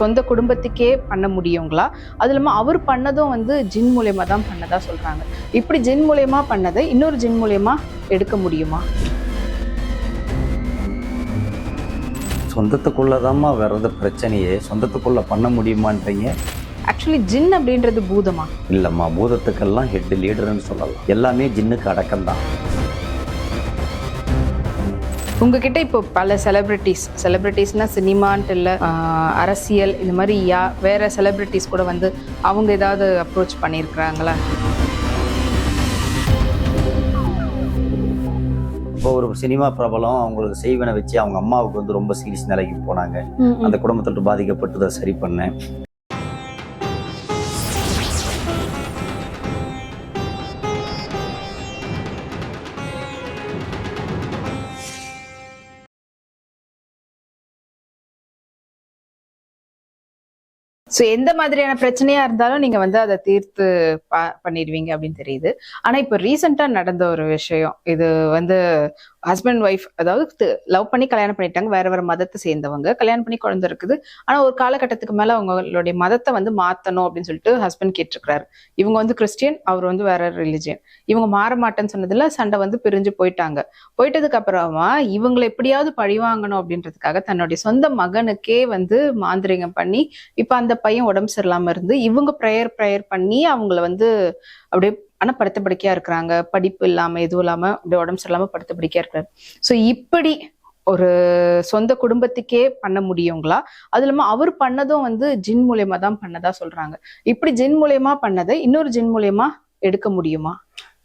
சொந்த குடும்பத்துக்கே பண்ண முடியுங்களா? அது இல்லாமல் அவர் பண்ணதும் வந்து ஜின் மூலியமா தான் பண்ணதா சொல்றாங்க. இப்படி ஜின் மூலியமா பண்ணதை இன்னொரு ஜின் மூலியமா எடுக்க முடியுமா? சொந்தத்துக்குள்ளதாம்மா வர்றது பிரச்சனையே. சொந்தத்துக்குள்ள பண்ண முடியுமான்றீங்க? ஆக்சுவலி ஜின் அப்படின்றது பூதமா? இல்லைம்மா பூதத்துக்கெல்லாம் ஹெட் லீடர்னு சொல்லலாம். எல்லாமே ஜின்னுக்கு அடக்கம்தான். உங்ககிட்ட இப்போ பல செலிபிரிட்டிஸ் செலிபிரிட்டிஸ்னா சினிமான்ட்டு இல்லை அரசியல் இந்த மாதிரி யா வேற செலிபிரிட்டிஸ் கூட வந்து அவங்க ஏதாவது அப்ரோச் பண்ணியிருக்கிறாங்களா? இப்போ ஒரு சினிமா பிரபலம் அவங்களுக்கு செய்வனை வச்சு அவங்க அம்மாவுக்கு வந்து ரொம்ப சீரியஸ் நிலைக்கு போனாங்க. அந்த குடும்பத்தொட்டு பாதிக்கப்பட்டதை சரி பண்ணேன். ஸோ எந்த மாதிரியான பிரச்சனையா இருந்தாலும் நீங்க வந்து அதை தீர்த்து பண்ணிடுவீங்க அப்படின்னு தெரியுது. ஆனா இப்போ ரீசெண்டா நடந்த ஒரு விஷயம். இது வந்து ஹஸ்பண்ட் ஒய்ஃப் அதாவது லவ் பண்ணி கல்யாணம் பண்ணிட்டாங்க. வேற வேற மதத்தை சேர்ந்தவங்க. கல்யாணம் பண்ணி குழந்தை இருக்குது. ஆனா ஒரு காலகட்டத்துக்கு மேல அவங்களுடைய மதத்தை வந்து மாத்தணும் அப்படின்னு சொல்லிட்டு ஹஸ்பண்ட் கேட்டிருக்கிறாரு. இவங்க வந்து கிறிஸ்டியன் அவர் வந்து வேற ரிலிஜியன் இவங்க மாற மாட்டேன்னு சொன்னதுல சண்டை வந்து பிரிஞ்சு போயிட்டாங்க. போயிட்டதுக்கு அப்புறமா இவங்களை எப்படியாவது பழிவாங்கணும் அப்படின்றதுக்காக தன்னுடைய சொந்த மகனுக்கே வந்து மாந்திரிகம் பண்ணி இப்ப அந்த பையன் உடம்பு சரியில்லாம இருந்து இவங்க ப்ரேயர் ப்ரேயர் பண்ணி அவங்கள வந்து அப்படியே ஆனா படுத்த படிக்கையா இருக்கிறாங்க. படிப்பு இல்லாம எதுவும் இல்லாம அப்படியே உடம்பு சரியில்லாம படுத்த படுக்கையா இருக்கிறாரு. சோ இப்படி ஒரு சொந்த குடும்பத்துக்கே பண்ண முடியுங்களா? அது இல்லாம அவர் பண்ணதும் வந்து ஜின் மூலியமா தான் பண்ணதா சொல்றாங்க. இப்படி ஜின் மூலயமா பண்ணதை இன்னொரு ஜின் மூலியமா எடுக்க முடியுமா?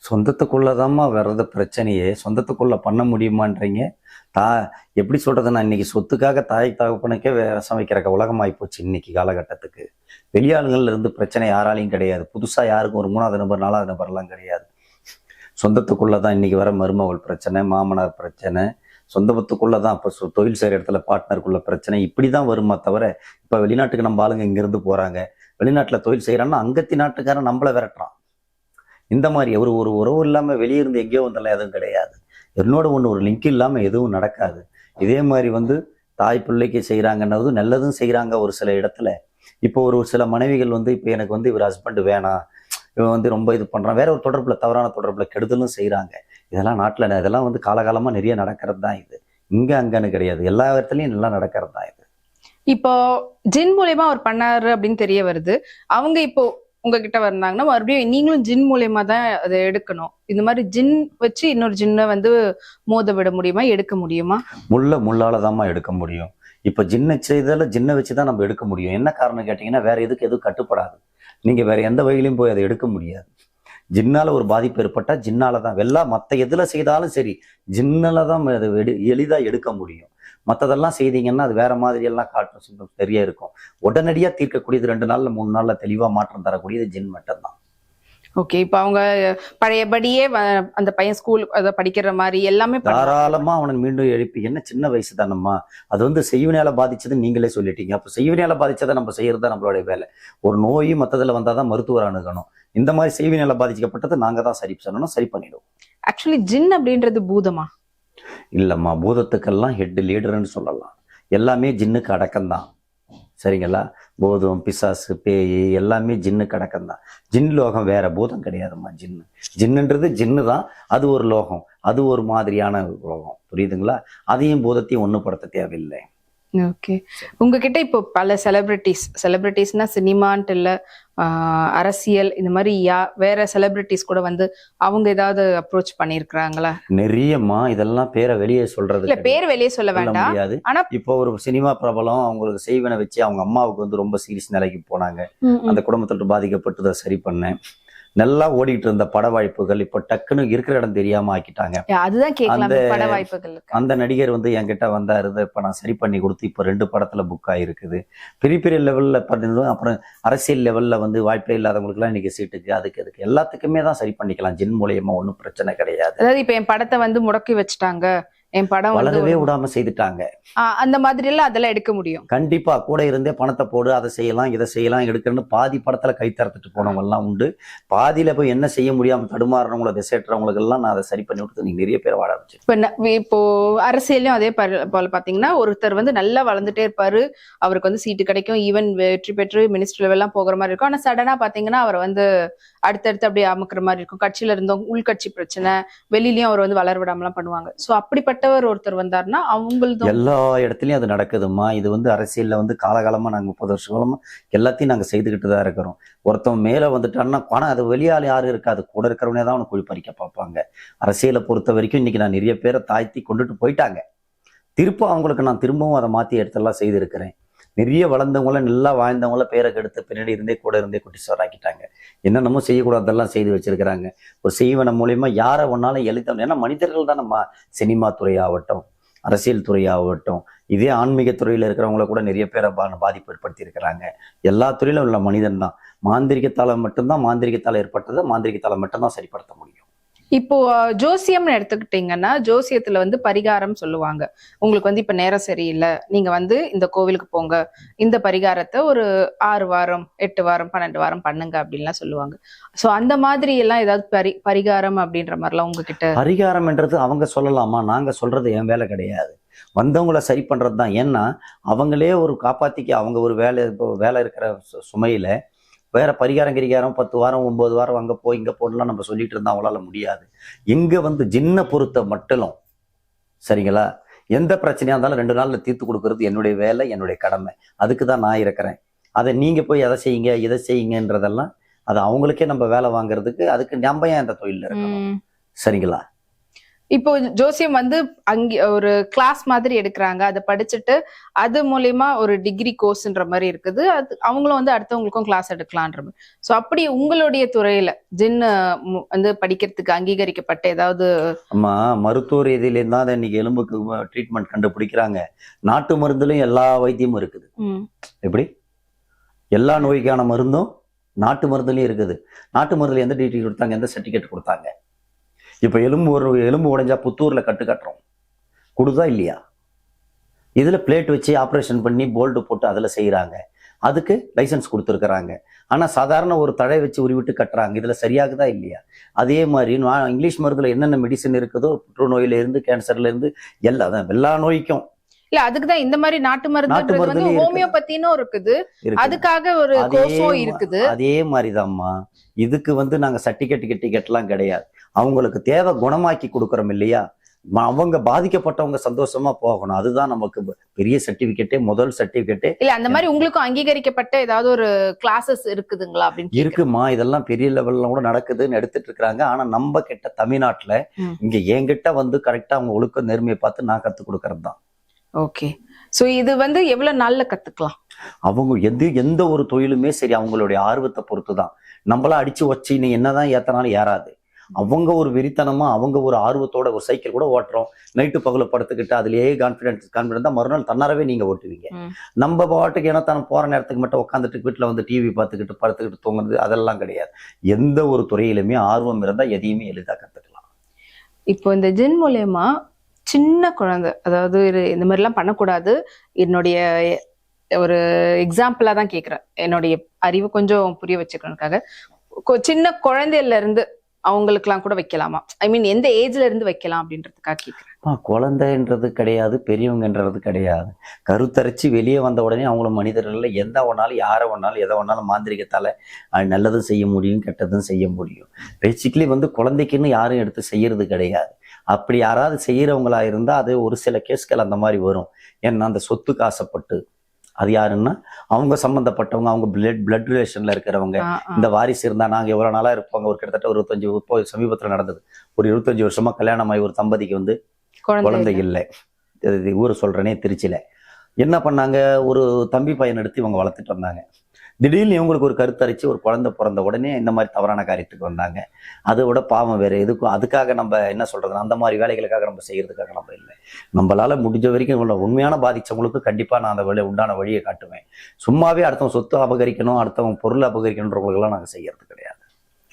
சொந்தத்துக்குள்ளதாம்மா வர்றது பிரச்சனையே. சொந்தத்துக்குள்ள பண்ண முடியுமான்றீங்க. தா எப்படி சொல்றதுன்னா இன்னைக்கு சொத்துக்காக தாய் தகப்பனுக்கே விஷம் வைக்கிற உலகம் போச்சு இன்னைக்கு காலகட்டத்துக்கு. வெளியாளுங்கள்ல இருந்து பிரச்சனை யாராலையும் கிடையாது. புதுசா யாருக்கும் ஒரு மூணாவது நபர் நாலாவது நபர்லாம் கிடையாது. சொந்தத்துக்குள்ளதான் இன்னைக்கு வர மருமகள் பிரச்சனை மாமனார் பிரச்சனை. சொந்தத்துக்குள்ளதான் இப்போ சொ- தொழில் செய்கிற இடத்துல பார்ட்னருக்குள்ள பிரச்சனை. இப்படி தான் வருமா தவிர இப்போ வெளிநாட்டுக்கு நம்ம ஆளுங்க இங்கேருந்து போகிறாங்க வெளிநாட்டில் தொழில் செய்கிறான்னா அங்கத்தி நாட்டுக்காரன் நம்மளை விரட்டுறான். இந்த மாதிரி ஒரு ஒரு உறவு இல்லாமல் வெளியே இருந்து எங்கேயோ வந்தாலும் எதுவும் கிடையாது. என்னோட ஒன்று ஒரு லிங்க் இல்லாமல் எதுவும் நடக்காது. இதே மாதிரி வந்து தாய் பிள்ளைக்கு செய்கிறாங்கன்னது நல்லதும் செய்கிறாங்க ஒரு சில இடத்துல. இப்போ ஒரு சில மனைவிகள் வந்து இப்போ எனக்கு வந்து இவர் ஹஸ்பண்ட் வேணாம். இவன் வந்து ரொம்ப இது பண்ணுறான் வேற ஒரு தொடர்பில் தவறான தொடர்பில் கெடுதலும் செய்கிறாங்க இதெல்லாம் நாட்டில் இதெல்லாம் வந்து காலகாலமாக நிறைய நடக்கிறது தான் இது. இங்கே அங்கன்னு கிடையாது. எல்லா இடத்துலையும் நல்லா நடக்கிறது தான் இது. இப்போ ஜின் மூலியமா அவர் பண்ணாரு அப்படின்னு தெரிய வருது. அவங்க இப்போ உங்ககிட்ட வந்தாங்கன்னா மறுபடியும் நீங்களும் ஜின் மூலயமா தான் அதை எடுக்கணும். இந்த மாதிரி ஜின் வச்சு இன்னொரு ஜின்னை வந்து மோத விட முடியுமா? எடுக்க முடியுமா? முள்ள முள்ளால தாம்மா எடுக்க முடியும். இப்போ ஜின்ன செய்தால ஜின்னை வச்சு தான் நம்ம எடுக்க முடியும். என்ன காரணம் கேட்டிங்கன்னா வேற எதுக்கு எதுவும் கட்டுப்படாது. நீங்கள் வேற எந்த வகையிலையும் போய் அதை எடுக்க முடியாது. ஜின்னால ஒரு பாதிப்பு ஏற்பட்டா ஜின்னால தான். வெள்ளா மற்ற எதுல செய்தாலும் சரி ஜின்னால தான் அதை எளிதாக எடுக்க முடியும். மற்றதெல்லாம் செய்தீங்கன்னா அது வேற மாதிரி எல்லாம் காட்டும் சிம்டம்ஸ் தெரிய இருக்கும். உடனடியாக தீர்க்கக்கூடியது ரெண்டு நாள்ல மூணு நாள்ல தெளிவாக மாற்றம் தரக்கூடியது ஜின் மட்டும்தான். ஓகே இப்போ அவங்க பழையபடியே அந்த பையன் ஸ்கூல் அதை படிக்கிற மாதிரி எல்லாமே. தாராளமா அவனை மீண்டும் எழுப்பி என்ன சின்ன வயசு தானம்மா? அது வந்து செய்வினையால பாதிச்சதுன்னு நீங்களே சொல்லிட்டீங்க. அப்போ செய்வினையால பாதிச்சதை நம்ம செய்யறது தான் நம்மளுடைய வேலை. ஒரு நோய் மத்ததுல வந்தாதான் மருத்துவர் அணுகணும். இந்த மாதிரி செய்வினையால பாதிக்கப்பட்டது நாங்க தான் சரி பண்ணணும் சரி பண்ணிடுவோம். ஆக்சுவலி ஜின் அப்படின்றது பூதமா? இல்லம்மா பூதத்துக்கெல்லாம் ஹெட் லீடர்னு சொல்லலாம். எல்லாமே ஜின்னுக்கு அடக்கம்தான். சரிங்களா? பூதம் பிசாசு பேய் எல்லாமே ஜின்னுக்கு அடக்கம்தான். ஜின் லோகம் வேற பூதம் கிடையாதும்மா ஜின்னு ஜின்னுன்றது ஜின்னு தான் அது ஒரு லோகம். அது ஒரு மாதிரியான லோகம். புரியுதுங்களா? அதையும் பூதத்தையும் ஒன்றுபடுத்த தேவையில்லை. ஓகே உங்ககிட்ட இப்போ பல செலிபிரிட்டிஸ் செலிபிரிட்டிஸ்னா சினிமான்ட்டு இல்லை அரசியல் இந்த மாதிரி யா வேற செலிபிரிட்டிஸ் கூட வந்து அவங்க ஏதாவது அப்ரோச் பண்ணியிருக்கிறாங்களா நிறையம்மா இதெல்லாம் பேரை வெளியே சொல்றது இல்ல பேர் வெளியே சொல்ல வேண்டாம். முடியாது. ஆனா இப்போ ஒரு சினிமா பிரபலம் அவங்களுக்கு செய்வனை வச்சு அவங்க அம்மாவுக்கு வந்து ரொம்ப சீரியஸ் நிலைக்கு போனாங்க. அந்த குடும்பத்தொட்டு பாதிக்கப்பட்டதை சரி பண்ணேன். நல்லா ஓடிட்டு இருந்த பட வாய்ப்புகள் இப்போ டக்குன்னு இருக்கிற இடம் தெரியாம ஆக்கிட்டாங்க. அதுதான் அந்த- நடிகர் வந்து என்கிட்ட வந்தாரு இப்ப நான் சரி பண்ணி கொடுத்து இப்போ ரெண்டு படத்துல புக் ஆயிருக்குது. பெரிய பெரிய லெவல்ல பண்ணிருந்தோம் அப்புறம் அரசியல் லெவல்ல வந்து வாய்ப்பே இல்லாதவங்களுக்குலாம் இன்னைக்கு சீட்டுக்கு அதுக்கு அதுக்கு எல்லாத்துக்குமே தான் சரி பண்ணிக்கலாம். ஜின் மூலியமா ஒன்றும் பிரச்சனை கிடையாது. அதாவது இப்ப என் படத்தை வந்து முடக்கி வச்சுட்டாங்க. என் படம் வளரவே விடாம செய்துட்டாங்க. அந்த மாதிரி எல்லாம் அதெல்லாம் எடுக்க முடியும். கண்டிப்பா கூட இருந்தே பணத்தை போடு அதை செய்யலாம் இதை செய்யலாம் எடுக்கணும்னு பாதி படத்துல கை தரத்துட்டு போனவங்க எல்லாம் உண்டு. பாதியில போய் என்ன செய்ய முடியாம தடுமாறுறவங்களை திசைட்டுறவங்களுக்கு எல்லாம் நான் அதை சரி பண்ணி விட்டு நீங்க நிறைய பேர் வாட ஆரம்பிச்சு இப்ப இப்போ அரசியலையும் அதே போல பாத்தீங்கன்னா ஒருத்தர் வந்து நல்லா வளர்ந்துட்டே இருப்பாரு. அவருக்கு வந்து சீட்டு கிடைக்கும். ஈவன் வெற்றி பெற்று மினிஸ்டர் லெவல்லாம் போகிற மாதிரி இருக்கும். ஆனா சடனா பாத்தீங்கன்னா அவர் வந்து அடுத்தடுத்து அப்படியே அமுக்குற மாதிரி இருக்கும். கட்சியில இருந்தோம் உள்கட்சி பிரச்சனை வெளியிலயும் அவர் வந்து வளர விடாமலாம் பண்ணுவாங்க. சோ அப்படிப்பட்டவர் ஒருத்தர் வந்தாருன்னா அவங்களது எல்லா இடத்துலயும் அது நடக்குதும்மா. இது வந்து அரசியல்ல வந்து காலகாலமா நாங்க முப்பது வருஷ காலமா எல்லாத்தையும் நாங்க செய்துக்கிட்டு தான் இருக்கிறோம். ஒருத்தன் மேல வந்துட்டான்னா பணம் அது வெளியால் யாரும் இருக்காது. கூட இருக்கிறவனே தான் அவனை குழி பறிக்க பார்ப்பாங்க. அரசியலை பொறுத்த வரைக்கும் இன்னைக்கு நான் நிறைய பேரை தாழ்த்தி கொண்டுட்டு போயிட்டாங்க. திரும்ப அவங்களுக்கு நான் திரும்பவும் அதை மாத்தி எடுத்தெல்லாம் செய்திருக்கிறேன். நிறைய வளர்ந்தவங்கள நல்லா வாழ்ந்தவங்கள பேரை கெடுத்து பின்னாடி இருந்தே கூட இருந்தே குட்டிஸ்வராக்கிட்டாங்க என்னென்னமோ செய்யக்கூடாதெல்லாம் செய்து வச்சிருக்கிறாங்க. ஒரு செய்வன மூலியமா யாரை ஒன்னாலும் எழுதணும் ஏன்னா மனிதர்கள் தான் நம்ம சினிமா துறையாகட்டும் அரசியல் துறையாகட்டும் இதே ஆன்மீக துறையில இருக்கிறவங்கள கூட நிறைய பேரை பா பாதிப்பு ஏற்படுத்தி இருக்கிறாங்க எல்லா துறையிலும் உள்ள மனிதன் தான் மாந்திரிகத்தால் மட்டும்தான் மாந்திரிகத்தால் ஏற்பட்டதை மாந்திரிகத்தால் மட்டும்தான் சரிப்படுத்த முடியும். இப்போ ஜோசியம்னு எடுத்துக்கிட்டீங்கன்னா ஜோசியத்துல வந்து பரிகாரம் சொல்லுவாங்க. உங்களுக்கு வந்து இப்ப நேரம் சரியில்லை. நீங்க வந்து இந்த கோவிலுக்கு போங்க. இந்த பரிகாரத்தை ஒரு ஆறு வாரம் எட்டு வாரம் பன்னெண்டு வாரம் பண்ணுங்க அப்படின்லாம் சொல்லுவாங்க. சோ அந்த மாதிரி எல்லாம் ஏதாவது பரி பரிகாரம் அப்படின்ற மாதிரிலாம் உங்ககிட்ட பரிகாரம்ன்றது அவங்க சொல்லலாமா? நாங்க சொல்றது என் வேலை கிடையாது. வந்தவங்கள சரி பண்றது தான் ஏன்னா அவங்களே ஒரு காப்பாற்றிக்க அவங்க ஒரு வேலை இப்போ வேலை இருக்கிற சு- சுமையில வேற பரிகாரம் கிரிகாரம் பத்து வாரம் ஒன்பது வாரம் அங்க போய் இங்க போடலாம் நம்ம சொல்லிட்டு இருந்தா அவங்களால முடியாது. இங்க வந்து ஜின்ன பொறுத்த மட்டும் சரிங்களா? எந்த பிரச்சனையா இருந்தாலும் ரெண்டு நாள்ல தீர்த்து கொடுக்கறது என்னுடைய வேலை என்னுடைய கடமை. அதுக்கு தான் நான் இருக்கிறேன். அதை நீங்க போய் அதை செய்யுங்க இதை செய்யுங்கன்றதெல்லாம் அது அவங்களுக்கே நம்ம வேலை வாங்குறதுக்கு அதுக்கு நம்ம ஏன் அந்த தொழில இருக்கணும். சரிங்களா? இப்போ ஜோசியம் வந்து அங்க ஒரு கிளாஸ் மாதிரி எடுக்கிறாங்க. அதை படிச்சுட்டு அது மூலியமா ஒரு டிகிரி கோர்ஸ்ன்ற மாதிரி இருக்குது. அது அவங்களும் வந்து அடுத்தவங்களுக்கும் கிளாஸ் எடுக்கலான்ற மாதிரி. ஸோ அப்படி உங்களுடைய துறையில ஜின் வந்து படிக்கிறதுக்கு அங்கீகரிக்கப்பட்ட ஏதாவது அம்மா மருத்துவ ரீதியிலேருந்து தான் அதை இன்னைக்கு எலும்புக்கு ட்ரீட்மெண்ட் கண்டுபிடிக்கிறாங்க. நாட்டு மருந்துலையும் எல்லா வைத்தியமும் இருக்குது. எப்படி? எல்லா நோய்க்கான மருந்தும் நாட்டு மருந்துலையும் இருக்குது. நாட்டு மருந்துல எந்த டிகிரி கொடுத்தாங்க? எந்த சர்டிஃபிகேட் கொடுத்தாங்க? இப்போ எலும்பு ஒரு எலும்பு உடைஞ்சா புத்தூர்ல கட்டு கட்டுறோம். கொடுதா இல்லையா? இதுல பிளேட் வச்சு ஆப்ரேஷன் பண்ணி போல்டு போட்டு அதுல செய்றாங்க. அதுக்கு லைசன்ஸ் கொடுத்துருக்குறாங்க. ஆனா சாதாரண ஒரு தழை வச்சு உருவிட்டு கட்டுறாங்க. இதுல சரியாகுதா இல்லையா? அதே மாதிரி நான் இங்கிலீஷ் மருந்துல என்னென்ன மெடிசன் இருக்குதோ புற்றுநோயில இருந்து கேன்சர்ல இருந்து எல்லா எல்லா நோய்க்கும். இல்ல அதுக்குதான் இந்த மாதிரி நாட்டு மருந்துன்றது வந்து மருந்துலயும் இருக்குது. அதுக்காக ஒரு கோர்ஸும் இருக்குது. அதே மாதிரிதாம்மா. இதுக்கு வந்து நாங்க சர்டிஃபிகேட் கிட்டிகேட்லாம் கிடையாது. அவங்களுக்கு தேவை குணமாக்கி கொடுக்குறோம் இல்லையா? அவங்க பாதிக்கப்பட்டவங்க சந்தோஷமா போகணும். அதுதான் நமக்கு பெரிய சர்டிபிகேட்டே முதல் சர்டிபிகேட்டே இல்ல அந்த மாதிரி உங்களுக்கும் அங்கீகரிக்கப்பட்ட ஏதாவது ஒரு கிளாஸஸ் இருக்குதுங்களா அப்படின்னு. இருக்குமா? இதெல்லாம் பெரிய லெவல்ல கூட நடக்குதுன்னு எடுத்துட்டு இருக்காங்க ஆனா நம்ம கிட்ட தமிழ்நாட்டுல. இங்க என்கிட்ட வந்து கரெக்டா அவங்க ஒழுக்க நேர்மையை பார்த்து நான் கத்து கொடுக்கறது தான். ஓகே சோ இது வந்து எவ்வளவு நாள்ல கத்துக்கலாம்? அவங்க எது எந்த ஒரு தொழிலுமே சரி அவங்களுடைய ஆர்வத்தை பொறுத்து தான் நம்மள அடிச்சு வச்சு நீ என்னதான் ஏத்தனாலும் ஏறாது. அவங்க ஒரு வெறித்தனமா அவங்க ஒரு ஆர்வத்தோட ஒரு சைக்கிள் கூட ஓட்டுறோம். நைட்டு பகல படுத்துக்கிட்டு அதுலயே கான்பிடன்ஸ் கான்பிடன்ஸ் தான் மறுநாள் தன்னாரவே நீங்க ஓட்டுவீங்க. நம்ம பாட்டுக்கு ஏன்னா தானே போற நேரத்துக்கு மட்டும் உட்காந்துட்டு வீட்டுல வந்து டிவி பார்த்துக்கிட்டு படுத்துக்கிட்டு தூங்குறது அதெல்லாம் கிடையாது. எந்த ஒரு துறையிலுமே ஆர்வம் இருந்தா எதையுமே எளிதா கத்துக்கலாம். இப்போ இந்த ஜின் மூலயமா சின்ன குழந்தை அதாவது இந்த மாதிரிலாம் பண்ணக்கூடாது. என்னுடைய ஒரு எக்ஸாம்பிளா தான் கேக்குறேன். என்னுடைய அறிவு கொஞ்சம் புரிய வச்சுக்கிறதுக்காக சின்ன குழந்தையில இருந்து அவங்களுக்குலாம் கூட வைக்கலாமா? ஐ மீன் எந்த ஏஜ்ல இருந்து வைக்கலாம் அப்படின்றதுக்காக கேட்குறேன் குழந்தைன்றது கிடையாது பெரியவங்கன்றது கிடையாது. கருத்தரிச்சு வெளியே வந்த உடனே அவங்கள மனிதர்கள்ல எந்த ஒன்றாலும் யாரை ஒன்றாலும் எதை ஒன்றாலும் மாந்திரிகத்தால் நல்லதும் செய்ய முடியும் கெட்டதும் செய்ய முடியும். பேசிக்கலி வந்து குழந்தைக்குன்னு யாரும் எடுத்து செய்யறது கிடையாது. அப்படி யாராவது செய்கிறவங்களா இருந்தால் அது ஒரு சில கேஸ்கள் அந்த மாதிரி வரும். ஏன்னா அந்த சொத்துக்கு ஆசைப்பட்டு அது யாருன்னா அவங்க சம்பந்தப்பட்டவங்க அவங்க பிளட் பிளட் ரிலேஷன்ல இருக்கிறவங்க. இந்த வாரிசு இருந்தா நாங்க எவ்வளவு நாளா இருப்பாங்க. ஒரு கிட்டத்தட்ட ஒரு இருபத்தஞ்சு இப்போ சமீபத்துல நடந்தது. ஒரு இருபத்தஞ்சு வருஷமா கல்யாணம் ஆகி ஒரு தம்பதிக்கு வந்து குழந்தை இல்லை. இது ஊரை சொல்றேனே திருச்சியில. என்ன பண்ணாங்க? ஒரு தம்பி பையன் எடுத்து இவங்க வளர்த்துட்டு வந்தாங்க. திடீர்னு இவங்களுக்கு ஒரு கருத்தரிச்சு ஒரு குழந்தை பிறந்த உடனே இந்த மாதிரி தவறான காரியத்துக்கு வந்தாங்க. அதை விட பாவம் வேற எதுக்கும் அதுக்காக நம்ம என்ன சொல்றது? அந்த மாதிரி வேலைகளுக்காக நம்ம செய்யறதுக்காக நம்ம இல்லை. நம்மளால முடிஞ்ச வரைக்கும் உள்ள உண்மையான பாதிச்சவங்களுக்கு கண்டிப்பா நான் அந்த வழி உண்டான வழியை காட்டுவேன். சும்மாவே அடுத்தவன் சொத்து அபகரிக்கணும் அடுத்தவன் பொருள் அபகரிக்கணுன்றவங்களுக்கெல்லாம் நாங்கள் செய்யறது கிடையாது.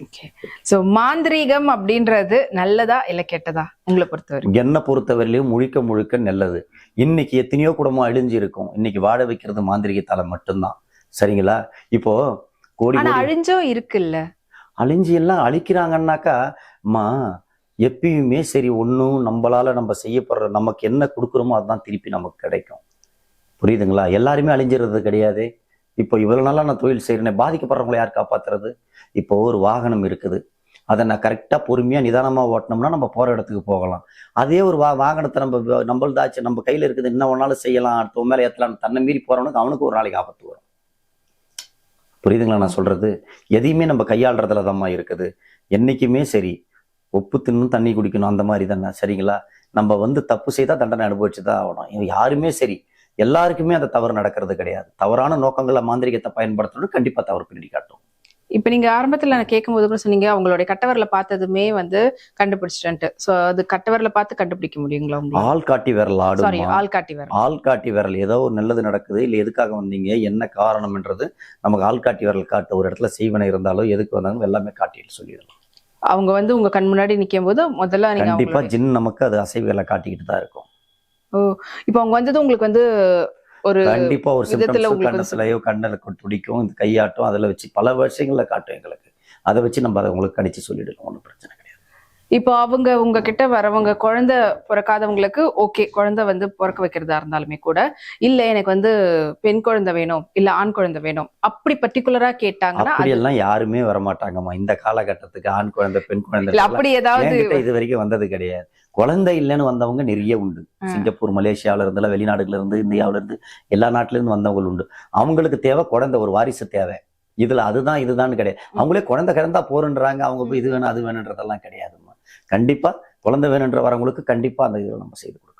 ஓகே சோ மாந்திரீகம் அப்படின்றது நல்லதா இல்ல கெட்டதா உங்களை பொறுத்தவரைக்கும்? என்னை பொறுத்தவரையிலையும் முழுக்க முழுக்க நல்லது. இன்னைக்கு எத்தனையோ குடும்பம் அழிஞ்சு இருக்கும் இன்னைக்கு வாழ வைக்கிறது மாந்திரிகத்தால மட்டும்தான். சரிங்களா? இப்போ கோடி அழிஞ்சும் இருக்குல்ல. அழிஞ்சு எல்லாம் அழிக்கிறாங்கன்னாக்கா அம்மா எப்பயுமே சரி ஒன்றும் நம்மளால நம்ம செய்யப்படுற நமக்கு என்ன கொடுக்குறோமோ அதுதான் திருப்பி நமக்கு கிடைக்கும். புரியுதுங்களா? எல்லாருமே அழிஞ்சிறது கிடையாது. இப்போ இவ்வளவு நாளா நான் தொழில் செய்யறேன் பாதிக்கப்படுறவங்களை யார் காப்பாத்துறது? இப்போ ஒரு வாகனம் இருக்குது. அதை நான் கரெக்டாக பொறுமையாக நிதானமாக ஓட்டினோம்னா நம்ம போகிற இடத்துக்கு போகலாம். அதே ஒரு வா வாகனத்தை நம்ம நம்மள்தாச்சு நம்ம கையில் இருக்குது என்ன ஒன்றாலும் செய்யலாம் அடுத்த மேலே ஏற்றலாம் தன்னை மீறி போகிறவனுக்கு அவனுக்கு ஒரு நாளைக்கு ஆபத்து வரும். புரியுதுங்களா நான் சொல்றது? எதையுமே நம்ம கையாளுறதுல தான்மா இருக்குது. என்னைக்குமே சரி உப்பு தின்னும் தண்ணி குடிக்கணும் அந்த மாதிரி தானே சரிங்களா? நம்ம வந்து தப்பு செய்தால் தண்டனை அனுபவிச்சு தான் ஆகணும். யாருமே சரி எல்லாருக்குமே அந்த தவறு நடக்கிறது கிடையாது. தவறான நோக்கங்களை மாந்திரிகத்தை பயன்படுத்துறது கண்டிப்பா தவறு பின்னாடி காட்டும். இப்ப நீங்க ஆரம்பத்துல நான் கேட்கும்போது கூட சொன்னீங்க அவங்களுடைய கட்டவரில பார்த்ததுமே வந்து கண்டுபிடிச்சிட்டேன்ட்டு. சோ அது கட்டவரில பார்த்து கண்டுபிடிக்க முடியுங்களா உங்களுக்கு ஆள் காட்டி விரல் சாரி ஆடும் ஆள் காட்டி வர ஆள் காட்டி விரல். ஏதோ ஒரு நல்லது நடக்குது இல்லை எதுக்காக வந்தீங்க என்ன காரணம்ன்றது நமக்கு ஆள் காட்டி விரல் காட்டு ஒரு இடத்துல செய்வனை இருந்தாலோ எதுக்கு வந்தாலும் எல்லாமே காட்டிட்டு சொல்லிடலாம். அவங்க வந்து உங்க கண் முன்னாடி நிக்கும் போது முதல்ல நீங்க கண்டிப்பா ஜின் நமக்கு அது அசைவுகளை காட்டிக்கிட்டு தான் இருக்கும். இப்ப அவங்க வந்தது உங்களுக்கு வந்து ஒரு கண்டிப்பா ஒரு சிம்டம்ஸ் கண்ணத்துலயோ கண்ணுக்கு துடிக்கும் இந்த கையாட்டும் அதுல வச்சு பல விஷயங்கள்ல காட்டும் எங்களுக்கு. அதை வச்சு நம்ம அதை உங்களுக்கு கணிச்சு சொல்லிடலாம் ஒன்றும் பிரச்சனை கிடையாது. இப்போ அவங்க உங்க கிட்ட வரவங்க குழந்தை பிறக்காதவங்களுக்கு ஓகே குழந்தை வந்து பிறக்க வைக்கிறதா இருந்தாலுமே கூட இல்ல எனக்கு வந்து பெண் குழந்தை வேணும் இல்ல ஆண் குழந்தை வேணும் அப்படி பர்டிகுலரா கேட்டாங்கன்னா எல்லாம் யாருமே வரமாட்டாங்கம்மா. இந்த காலகட்டத்துக்கு ஆண் குழந்தை பெண் குழந்தை அப்படி ஏதாவது இது வரைக்கும் வந்தது கிடையாது. குழந்தை இல்லைன்னு வந்தவங்க நிறைய உண்டு. சிங்கப்பூர் மலேசியாவில இருந்து வெளிநாடுல இருந்து இந்தியாவில இருந்து எல்லா நாட்டுல இருந்து வந்தவங்க உண்டு. அவங்களுக்கு தேவை குழந்தை ஒரு வாரிசு தேவை. இதுல அதுதான் இதுதான் கிடையாது. அவங்களே குழந்தை கிடந்தா போறன்றாங்க அவங்க போய் இது வேணும் அது வேணுன்றதெல்லாம் கிடையாதும்மா. கண்டிப்பா குழந்தை வேணுன்ற வரவங்களுக்கு கண்டிப்பா அந்த இதில் நம்ம செய்து கொடுக்கலாம்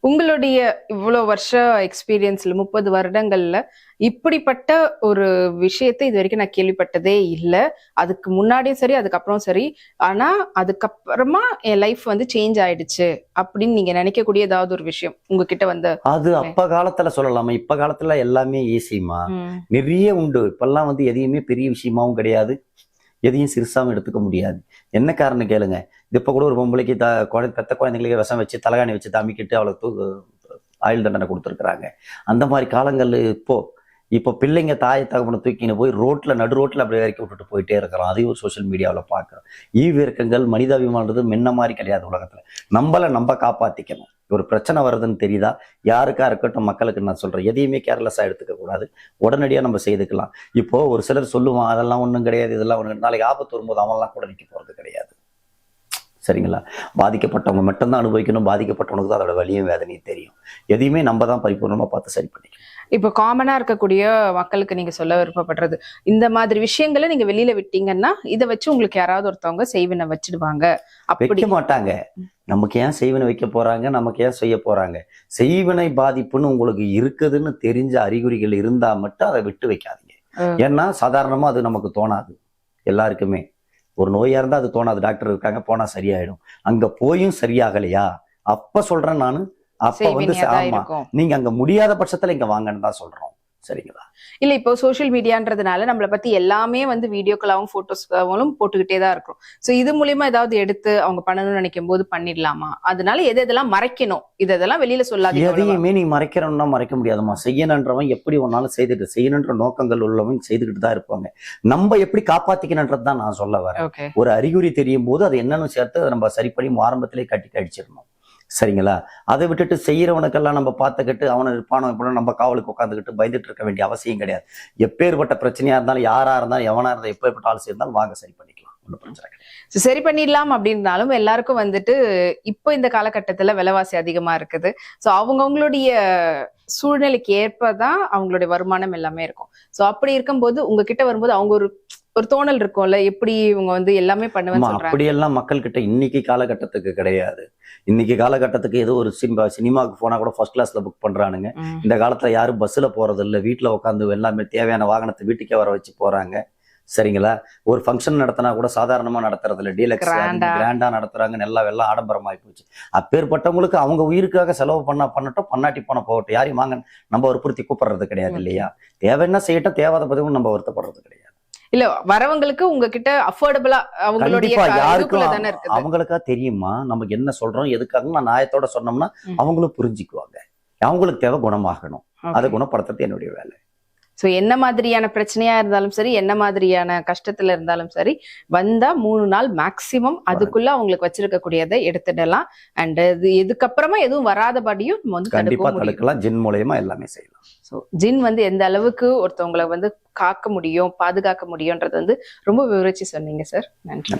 உங்களுடைய இவ்வளவு வருஷ எக்ஸ்பீரியன்ஸ்ல முப்பது வருடங்கள்ல இப்படிப்பட்ட ஒரு விஷயத்தை இது வரைக்கும் நான் கேள்விப்பட்டதே இல்ல. அதுக்கு முன்னாடியும் சரி அதுக்கப்புறம் சரி. ஆனா அதுக்கப்புறமா என் லைஃப் வந்து சேஞ்ச் ஆயிடுச்சு அப்படின்னு நீங்க நினைக்கக்கூடிய ஏதாவது ஒரு விஷயம் உங்ககிட்ட வந்த அது அப்ப காலத்துல சொல்லலாமா? இப்ப காலத்துல எல்லாமே ஈஸிமா நிறைய உண்டு. இப்பெல்லாம் வந்து எதையுமே பெரிய விஷயமாவும் கிடையாது. எதையும் சிறுசாகவும் எடுத்துக்க முடியாது. என்ன காரணம் கேளுங்க. இது கூட ஒரு பொம்பளைக்கு த குழந்தை பெத்த குழந்தைங்களுக்கு விஷம் வச்சு தலகாணி வச்சு தம்பிக்கிட்டு அவளுக்கு தூக்கு ஆயுள் தண்டனை கொடுத்துருக்குறாங்க. அந்த மாதிரி காலங்கள் இப்போது இப்போ பிள்ளைங்க தாய் தகவனை தூக்கின்னு போய் ரோட்ல நடு ரோட்ல அப்படி இறக்கி விட்டுட்டு போயிட்டே இருக்கிறோம். அதையும் ஒரு சோஷியல் மீடியாவில் பார்க்குறோம். ஈவிரக்கங்கள் மனிதாபிமானது முன்ன மாதிரி கிடையாது உலகத்துல. நம்மளை நம்ம காப்பாத்திக்கணும். ஒரு பிரச்சனை வருதுன்னு தெரியுதா? யாருக்கா இருக்கட்டும் மக்களுக்கு நான் சொல்றேன். எதையுமே கேர்லெஸ்ஸாக எடுத்துக்க கூடாது. உடனடியாக நம்ம செய்துக்கலாம். இப்போ ஒரு சிலர் சொல்லுவான் அதெல்லாம் ஒன்றும் கிடையாது இதெல்லாம் ஒன்று நாளைக்கு ஆபத்து வரும்போது அவன்லாம் கூட நிற்க போகிறது கிடையாது. சரிங்களா? பாதிக்கப்பட்டவங்க மட்டும்தான் அனுபவிக்கணும். பாதிக்கப்பட்டவனுக்கு தான் அதோட வலியும் வேதனையும் தெரியும். எதையுமே நம்ம தான் பரிபூர்ணமாக பார்த்து சரி பண்ணிக்கணும். இப்போ காமனா இருக்கக்கூடிய மக்களுக்கு நீங்க சொல்ல விருப்பப்படுறது. இந்த மாதிரி விஷயங்களை நீங்க வெளியில விட்டீங்கன்னா இதை வச்சு உங்களுக்கு யாராவது ஒருத்தவங்க செய்வினை வச்சிடுவாங்க. வைக்க மாட்டாங்க. நமக்கு ஏன் செய்வினை வைக்க போறாங்க? நமக்கு ஏன் செய்ய போறாங்க? செய்வினை பாதிப்புன்னு உங்களுக்கு இருக்குதுன்னு தெரிஞ்ச அறிகுறிகள் இருந்தா மட்டும் அதை விட்டு வைக்காதீங்க. ஏன்னா சாதாரணமா அது நமக்கு தோணாது. எல்லாருக்குமே. ஒரு நோயா இருந்தா அது தோணாது. டாக்டர் இருக்காங்க போனா சரியாயிடும். அங்க போயும் சரியாகலையா? அப்ப சொல்றேன் நானு. அப்ப வந்து ஆமா நீங்க அங்க முடியாத பட்சத்துல இங்க வாங்கன்னு தான் சொல்றோம். சரிங்களா? இல்ல இப்போ சோஷியல் மீடியான்றதுனால நம்மளை பத்தி எல்லாமே வந்து வீடியோக்களாவும் போட்டோஸ்காவும் போட்டுக்கிட்டே தான் இருக்கும் சோ இது மூலியமா ஏதாவது எடுத்து அவங்க பண்ணணும்னு நினைக்கும் போது பண்ணிடலாமா? அதனால எது எதெல்லாம் மறைக்கணும்? இது இதெல்லாம் வெளியில அவ்வளவா. எதையுமே நீ மறைக்கிறோம்னா மறைக்க முடியாதுமா செய்யணுன்றவன் எப்படி ஒன்னாலும் செய்துட்டு செய்யணுன்ற நோக்கங்கள் உள்ளவன் செய்துக்கிட்டு தான் இருப்பாங்க. நம்ம எப்படி காப்பாத்திக்கணுன்றது தான் நான் சொல்ல வரேன். ஒரு அறிகுறி தெரியும் போது அது என்னன்னு சேர்த்து அதை நம்ம சரி பண்ணி ஆரம்பத்திலே கட்டி கழிச்சிடணும். சரிங்களா? அதை விட்டுட்டு செய்கிறவனுக்கெல்லாம் நம்ம பார்த்துக்கிட்டு அவனை இருப்பானோ இப்படி நம்ம காவலுக்கு உட்காந்துக்கிட்டு பயந்துட்டு இருக்க வேண்டிய அவசியம் கிடையாது. எப்பேற்பட்ட பிரச்சனையா இருந்தாலும் யாரா இருந்தாலும் எவனா இருந்தாலும் எப்பேற்பட்ட ஆள் இருந்தாலும் வாங்க சரி பண்ணிக்கலாம். ஒன்றும் பிரச்சனை கிடையாது. சரி பண்ணிடலாம் அப்படின்னாலும் எல்லாருக்கும் வந்துட்டு இப்போ இந்த காலகட்டத்துல விலைவாசி அதிகமா இருக்குது. சோ அவங்கவுங்களுடைய சூழ்நிலைக்கு ஏற்பதான் அவங்களுடைய வருமானம் எல்லாமே இருக்கும். சோ அப்படி இருக்கும்போது உங்ககிட்ட வரும்போது அவங்க ஒரு ஒரு தோணல் இருக்கும்ல எப்படி இவங்க வந்து எல்லாமே சொல்றாங்க. அப்படியெல்லாம் மக்கள் கிட்ட இன்னைக்கு காலகட்டத்துக்கு கிடையாது. இன்னைக்கு காலகட்டத்துக்கு ஏதோ ஒரு சினிமா சினிமாவுக்கு போனா கூட ஃபர்ஸ்ட் கிளாஸ்ல புக் பண்றானுங்க. இந்த காலத்துல யாரும் பஸ்ல போறது இல்ல வீட்டுல உட்காந்து எல்லாமே தேவையான வாகனத்தை வீட்டுக்கே வர வச்சு போறாங்க. சரிங்களா? ஒரு ஃபங்க்ஷன் நடத்தினா கூட சாதாரணமா நடத்துறது இல்ல டீலக்ஸ். கிராண்டா நடத்துறாங்க. நல்லா எல்லாம் ஆடம்பரமாயி போச்சு. அப்பேற்பட்டவங்களுக்கு அவங்க உயிருக்காக செலவு பண்ணா பண்ணட்டும் பண்ணாட்டி போன போகட்டும். யாரையும் வாங்க நம்ம வற்புறுத்தி கூப்பிடுறது கிடையாது இல்லையா? தேவைன்னா செய்யட்டும் தேவாத பதிவும் நம்ம வருத்தப்படுறது கிடையாது. இல்ல வரவங்களுக்கு உங்ககிட்ட அஃபோர்டபுளா அவங்களுடைய யாருக்கும் அவங்களுக்கா தெரியுமா? நமக்கு என்ன சொல்றோம் எதுக்காக நான் நியாயத்தோட சொன்னோம்னா. அவங்களும் புரிஞ்சுக்குவாங்க. அவங்களுக்கு தேவை குணமாகணும். அதை குணப்படுத்துறது என்னுடைய வேலை. சோ என்ன மாதிரியான பிரச்சனையா இருந்தாலும் சரி என்ன மாதிரியான கஷ்டத்துல இருந்தாலும் சரி வந்தா மூணு நாள் மேக்சிமம் அதுக்குள்ள அவங்களுக்கு வச்சிருக்கக்கூடியதை எடுத்துடலாம். அண்ட் இது இதுக்கப்புறமா எதுவும் வராதபடியும் நம்ம வந்து கண்டிப்பா தடுக்கலாம். ஜின் மூலயமா எல்லாமே செய்யலாம். ஸோ ஜின் வந்து எந்த அளவுக்கு ஒருத்தவங்களை வந்து காக்க முடியும் பாதுகாக்க முடியும்ன்றது வந்து ரொம்ப விவரிச்சு சொன்னீங்க சார் நன்றி.